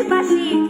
দেশবাসী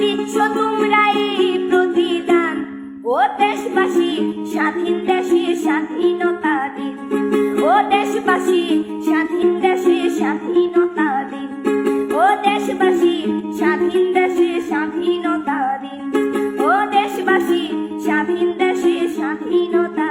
দিচ্ছ তোমরা প্রতিদান। ও দেশবাসী, স্বাধীন দেশে স্বাধীনতা দিন। ও দেশবাসী, স্বাধীন দেশে স্বাধীনতা দিন। ও দেশবাসী, স্বাধীন দেশে স্বাধীনতা দিন। ও দেশবাসী, স্বাধীন দেশে স্বাধীনতা